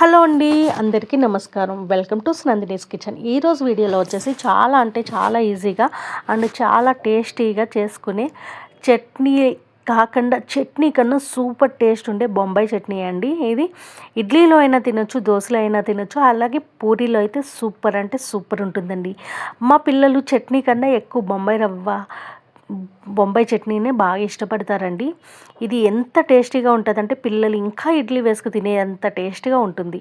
Hello అండి అందరికీ నమస్కారం. Welcome to Snandini's kitchen. ఈరోజు వీడియోలో వచ్చేసి చాలా అంటే చాలా ఈజీగా అండ్ చాలా టేస్టీగా చేసుకునే చట్నీ కాకుండా చట్నీ కన్నా సూపర్ టేస్ట్ ఉండే బొంబాయి చట్నీ అండి ఇది. ఇడ్లీలో అయినా తినొచ్చు దోశలో అయినా తినొచ్చు అలాగే పూరీలో అయితే సూపర్ అంటే సూపర్ ఉంటుందండి. మా పిల్లలు చట్నీ కన్నా ఎక్కువ బొంబాయి రవ్వ బొంబాయి చట్నీనే బాగా ఇష్టపడతారండి. ఇది ఎంత టేస్టీగా ఉంటుందంటే పిల్లలు ఇంకా ఇడ్లీ వేసుకు తినే అంత టేస్టీగా ఉంటుంది.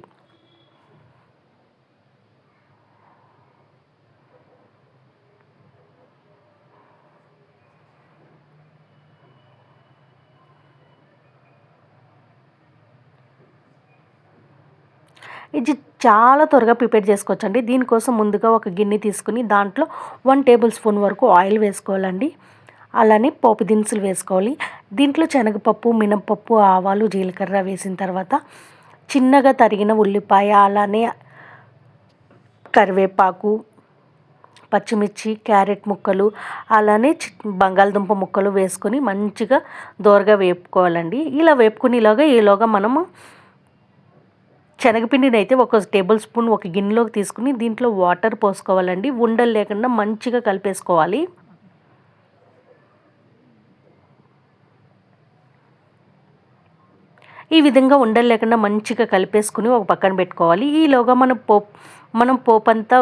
ఇది చాలా త్వరగా ప్రిపేర్ చేసుకోవచ్చండి. దీనికోసం ముందుగా ఒక గిన్నె తీసుకుని దాంట్లో వన్ టేబుల్ స్పూన్ వరకు ఆయిల్ వేసుకోవాలండి. అలానే పోపు దినుసులు వేసుకోవాలి. దీంట్లో శనగపప్పు మినపప్పు ఆవాలు జీలకర్ర వేసిన తర్వాత చిన్నగా తరిగిన ఉల్లిపాయ అలానే కరివేపాకు పచ్చిమిర్చి క్యారెట్ ముక్కలు అలానే బంగాళదుంప ముక్కలు వేసుకొని మంచిగా దోరగా వేపుకోవాలండి. ఇలా వేపుకునేలాగా ఈలోగా మనము శనగపిండిని అయితే ఒక టేబుల్ స్పూన్ ఒక గిన్నెలోకి తీసుకుని దీంట్లో వాటర్ పోసుకోవాలండి. ఉండలు లేకుండా మంచిగా కలిపేసుకోవాలి. ఈ విధంగా ఉండలు లేకుండా మంచిగా కలిపేసుకుని ఒక పక్కన పెట్టుకోవాలి. ఈలోగా మనం పోప్ మనం పోపు అంతా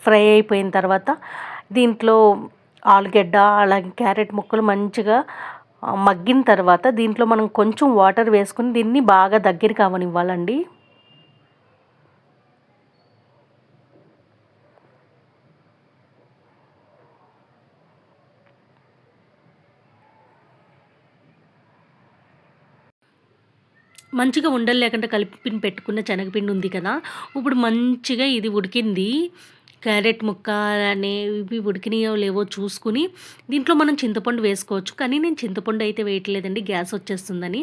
ఫ్రై అయిపోయిన తర్వాత దీంట్లో ఆలుగడ్డ అలాగే క్యారెట్ ముక్కలు మంచిగా మగ్గిన తర్వాత దీంట్లో మనం కొంచెం వాటర్ వేసుకుని దీన్ని బాగా దగ్గరికి అవనివ్వాలండి. మంచిగా ఉండలు లేకుండా కలిపి పెట్టుకున్న శనగపిండి ఉంది కదా ఇప్పుడు మంచిగా ఇది ఉడికింది. క్యారెట్ ముక్క అనేవి ఉడికినాయో లేవో చూసుకుని దీంట్లో మనం చింతపండు వేసుకోవచ్చు. కానీ నేను చింతపండు అయితే వేయట్లేదండి గ్యాస్ వచ్చేస్తుందని.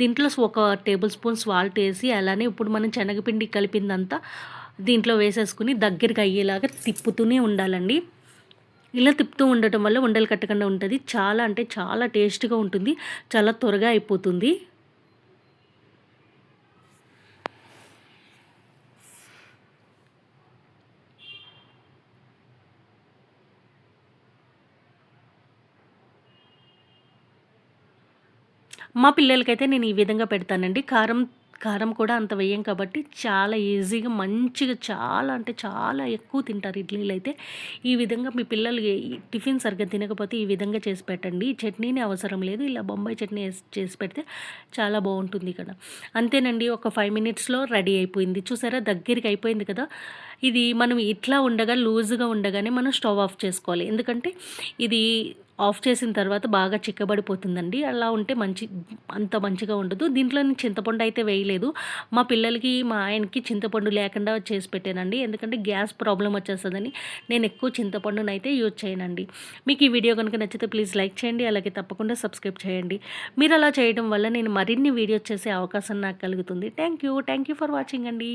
దీంట్లో ఒక టేబుల్ స్పూన్ సాల్ట్ వేసి అలానే ఇప్పుడు మనం శనగపిండి కలిపిందంతా దీంట్లో వేసేసుకుని దగ్గరికి అయ్యేలాగా తిప్పుతూనే ఉండాలండి. ఇలా తిప్పుతూ ఉండటం వల్ల ఉండలు కట్టకుండా ఉంటుంది. చాలా అంటే చాలా టేస్ట్గా ఉంటుంది చాలా త్వరగా అయిపోతుంది. మా పిల్లలకైతే నేను ఈ విధంగా పెడతానండి. కారం కారం కూడా అంత వేయం కాబట్టి చాలా ఈజీగా మంచిగా చాలా అంటే చాలా ఎక్కువ తింటారు ఇడ్లీలు అయితే. ఈ విధంగా మీ పిల్లలు టిఫిన్ సరిగ్గా తినకపోతే ఈ విధంగా చేసి పెట్టండి. చట్నీని అవసరం లేదు. ఇలా బొంబాయి చట్నీ చేసి పెడితే చాలా బాగుంటుంది ఇక్కడ అంతేనండి ఒక ఫైవ్ మినిట్స్లో రెడీ అయిపోయింది. చూసారా దగ్గరికి అయిపోయింది కదా. ఇది మనం ఇట్లా ఉండగా లూజ్గా ఉండగానే మనం స్టవ్ ఆఫ్ చేసుకోవాలి. ఎందుకంటే ఇది ఆఫ్ చేసిన తర్వాత బాగా చిక్కబడిపోతుందండి. అలా ఉంటే మంచి అంత మంచిగా ఉండదు. దీంట్లో నేను చింతపండు అయితే వేయలేదు. మా పిల్లలకి మా ఆయనకి చింతపండు లేకుండా చేసి పెట్టానండి. ఎందుకంటే గ్యాస్ ప్రాబ్లం వచ్చేస్తుందని నేను ఎక్కువ చింతపండును అయితే యూజ్ చేయనండి. మీకు ఈ వీడియో కనుక నచ్చితే ప్లీజ్ లైక్ చేయండి. అలాగే తప్పకుండా సబ్స్క్రైబ్ చేయండి. మీరు అలా చేయడం వల్ల నేను మరిన్ని వీడియోస్ చేసే అవకాశం నాకు కలుగుతుంది. Thank you. Thank you for watching అండి.